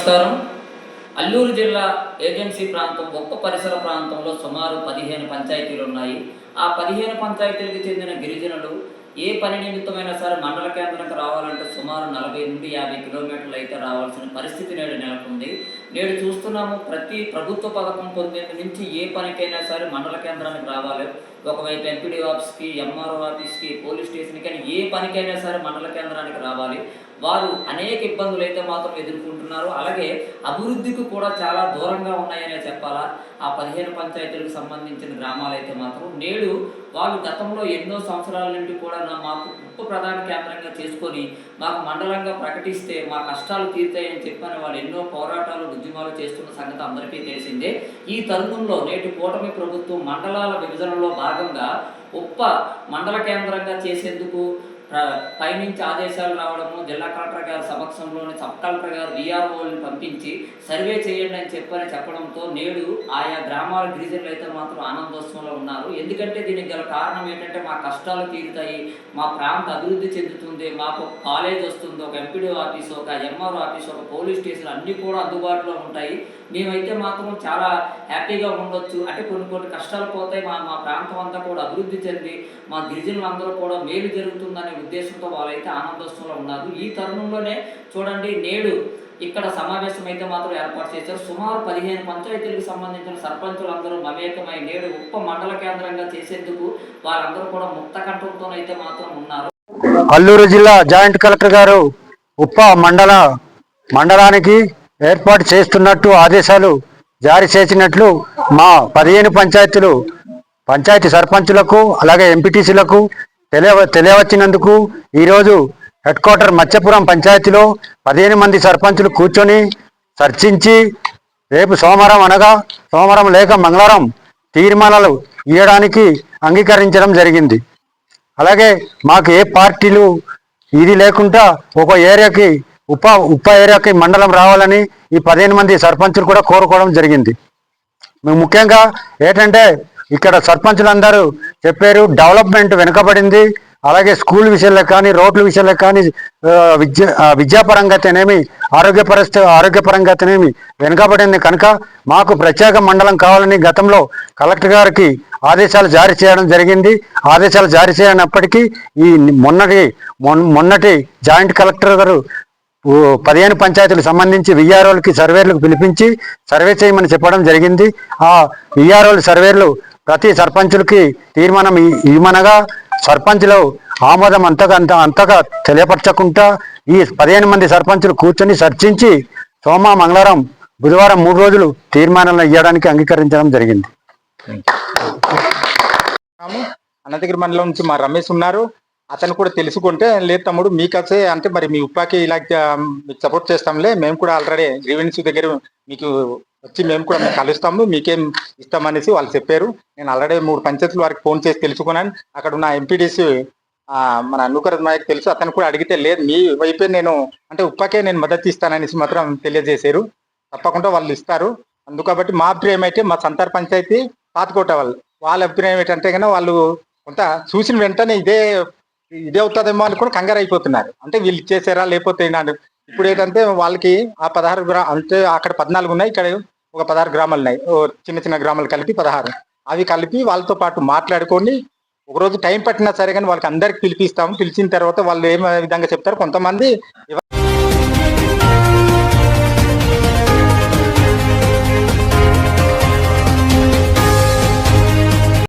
నమస్కారం. అల్లూరు జిల్లా ఏజెన్సీ ప్రాంతం ఒక్క పరిసర ప్రాంతంలో సుమారు పదిహేను పంచాయతీలు ఉన్నాయి. ఆ పదిహేను పంచాయతీలకు చెందిన గిరిజనులు ఏ పని నిమిత్తమైనా సరే మండల కేంద్రానికి రావాలంటే సుమారు నలభై నుండి యాభై కిలోమీటర్లు అయితే రావాల్సిన పరిస్థితి నేడు నెలకొంది. నేడు చూస్తున్నాము ప్రతి ప్రభుత్వ పథకం పొందేందు నుంచి ఏ పనికైనా సరే మండల కేంద్రానికి రావాలి. ఒకవైపు ఎంపీడీ ఆఫీస్కి ఎంఆర్ఓ ఆఫీస్కి పోలీస్ స్టేషన్కి అని ఏ పనికైనా సరే మండల కేంద్రానికి రావాలి. వారు అనేక ఇబ్బందులు అయితే మాత్రం ఎదుర్కొంటున్నారు. అలాగే అభివృద్ధికి కూడా చాలా దూరంగా ఉన్నాయనే చెప్పాలా? ఆ పదిహేను పంచాయతీలకు సంబంధించిన గ్రామాలు అయితే మాత్రం నేడు వాళ్ళు గతంలో ఎన్నో సంవత్సరాల నుండి కూడా నా మాకు ఉప్పు ప్రధాన కేంద్రంగా చేసుకొని మాకు మండలంగా ప్రకటిస్తే మా కష్టాలు తీర్తాయని చెప్పని వాళ్ళు ఎన్నో పోరాటాలు ఉద్యమాలు చేస్తున్న సంగతి అందరికీ తెలిసిందే. ఈ తరుణంలో నేటి కూటమి ప్రభుత్వం మండలాల విభజనలో భాగంగా ఉప్ప మండల కేంద్రంగా చేసేందుకు పైనుంచి ఆదేశాలు రావడము జిల్లా కలెక్టర్ గారి సమక్షంలోని సబ్ కలెక్టర్ గారు విఆర్ఓని పంపించి సర్వే చేయండి అని చెప్పని చెప్పడంతో నేడు ఆయా గ్రామాల గిరిజనులు అయితే మాత్రం ఆనందోత్సవంలో ఉన్నారు. ఎందుకంటే దీనికి గల కారణం ఏంటంటే మా కష్టాలు తీరుతాయి మా ప్రాంత అభివృద్ధి చెందుతుంది మాకు కాలేజ్ వస్తుంది ఒక ఎంపీడీ ఆఫీస్ ఒక ఎంఆర్ఓ ఆఫీస్ ఒక పోలీస్ స్టేషన్ అన్నీ కూడా అందుబాటులో ఉంటాయి. మేమైతే మాత్రం చాలా హ్యాపీగా ఉండొచ్చు. అంటే కొన్ని కొన్ని కష్టాలు పోతాయి. మా మా ప్రాంతం అంతా కూడా అభివృద్ధి చెంది మా గిరిజనులందరూ కూడా మేలు జరుగుతుందనే ఉద్దేశంతో వాళ్ళైతే ఆనందోత్సవంలో ఉన్నారు. ఈ తరుణంలోనే చూడండి నేడు ఇక్కడ సమావేశం అయితే మాత్రం ఏర్పాటు చేశారు. సుమారు పదిహేను పంచాయతీలకు సంబంధించిన సర్పంచులందరూ మమేకమై నేడు ఉప్ప మండల కేంద్రంగా చేసేందుకు వారందరూ కూడా ముక్త కంఠంతోనైతే మాత్రం ఉన్నారు. అల్లూరు జిల్లా జాయింట్ కలెక్టర్ గారు ఉప్ప మండల మండలానికి ఏర్పాటు చేస్తున్నట్టు ఆదేశాలు జారీ చేసినట్లు మా పదిహేను పంచాయతీలు పంచాయతీ సర్పంచులకు అలాగే ఎంపీటీసీలకు తెలియ తెలియవచ్చినందుకు ఈరోజు హెడ్ క్వార్టర్ మత్స్యపురం పంచాయతీలో పదిహేను మంది సర్పంచులు కూర్చొని చర్చించి రేపు సోమవారం అనగా సోమవారం లేక మంగళవారం తీర్మానాలు ఇవ్వడానికి అంగీకరించడం జరిగింది. అలాగే మాకు ఏ పార్టీలు ఇది లేకుండా ఒక ఏరియాకి ఉప ఉప ఏరియాకి మండలం రావాలని ఈ పదిహేను మంది సర్పంచులు కూడా కోరుకోవడం జరిగింది. మేము ముఖ్యంగా ఏంటంటే ఇక్కడ సర్పంచులందరూ చెప్పారు డెవలప్మెంట్ వెనుకబడింది. అలాగే స్కూల్ విషయంలో కానీ రోడ్ల విషయంలో కానీ విద్య విద్యాపరంగానేమి ఆరోగ్య పరిస్థితి ఆరోగ్యపరంగానేమి వెనుకబడింది. కనుక మాకు ప్రత్యేక మండలం కావాలని గతంలో కలెక్టర్ గారికి ఆదేశాలు జారీ చేయడం జరిగింది. ఆదేశాలు జారీ చేయనప్పటికీ ఈ మొన్నటి మొన్నటి జాయింట్ కలెక్టర్ గారు పదిహేను పంచాయతీలకు సంబంధించి విఆర్ఓలకి సర్వేర్లకు పిలిపించి సర్వే చేయమని చెప్పడం జరిగింది. ఆ విఆర్ఓల సర్వేలు ప్రతి సర్పంచులకి తీర్మానం ఇవ్వమనగా సర్పంచ్లు ఆమోదం అంతగా అంత అంతగా తెలియపరచకుండా ఈ పదిహేను మంది సర్పంచులు కూర్చొని చర్చించి సోమ మంగళవారం బుధవారం మూడు రోజులు తీర్మానాలు ఇవ్వడానికి అంగీకరించడం జరిగింది. అనంతగిరి మండలం నుంచి మా రమేష్ ఉన్నారు. అతను కూడా తెలుసుకుంటే లేదు తమ్ముడు మీకు వచ్చే అంటే మరి మీ ఉప్పాకి ఇలా మీకు సపోర్ట్ చేస్తాంలే మేము కూడా ఆల్రెడీ గ్రీవెన్స్ దగ్గర మీకు వచ్చి మేము కూడా కలుస్తాము మీకేం ఇస్తామనేసి వాళ్ళు చెప్పారు. నేను ఆల్రెడీ మూడు పంచాయతీల వారికి ఫోన్ చేసి తెలుసుకున్నాను. అక్కడ ఉన్న ఎంపీడీసీ మన నూకర నాయకు తెలుసు. అతను కూడా అడిగితే లేదు మీ వైపే నేను అంటే ఉప్పాకే నేను మద్దతు ఇస్తాననేసి మాత్రం తెలియజేశారు. తప్పకుండా వాళ్ళు ఇస్తారు. అందుకబట్టి మా అభిప్రాయం అయితే మా సంతార్ పంచాయతీ పాతకోట వాళ్ళు. వాళ్ళ అభిప్రాయం ఏంటంటే కన్నా వాళ్ళు కొంత చూసిన వెంటనే ఇదే ఇదే అవుతుందేమో అనుకుని కూడా కంగారు అయిపోతున్నారు అంటే వీళ్ళు ఇచ్చేసారా లేకపోతే ఇప్పుడు ఏంటంటే వాళ్ళకి ఆ పదహారు గ్రా అంటే అక్కడ పద్నాలుగు ఉన్నాయి ఇక్కడ ఒక పదహారు గ్రామాలు ఉన్నాయి ఓ చిన్న చిన్న గ్రామాలు కలిపి పదహారు. అవి కలిపి వాళ్ళతో పాటు మాట్లాడుకొని ఒక రోజు టైం పట్టినా సరే కానీ వాళ్ళకి అందరికి పిలిపిస్తాము. పిలిచిన తర్వాత వాళ్ళు ఏ విధంగా చెప్తారు కొంతమంది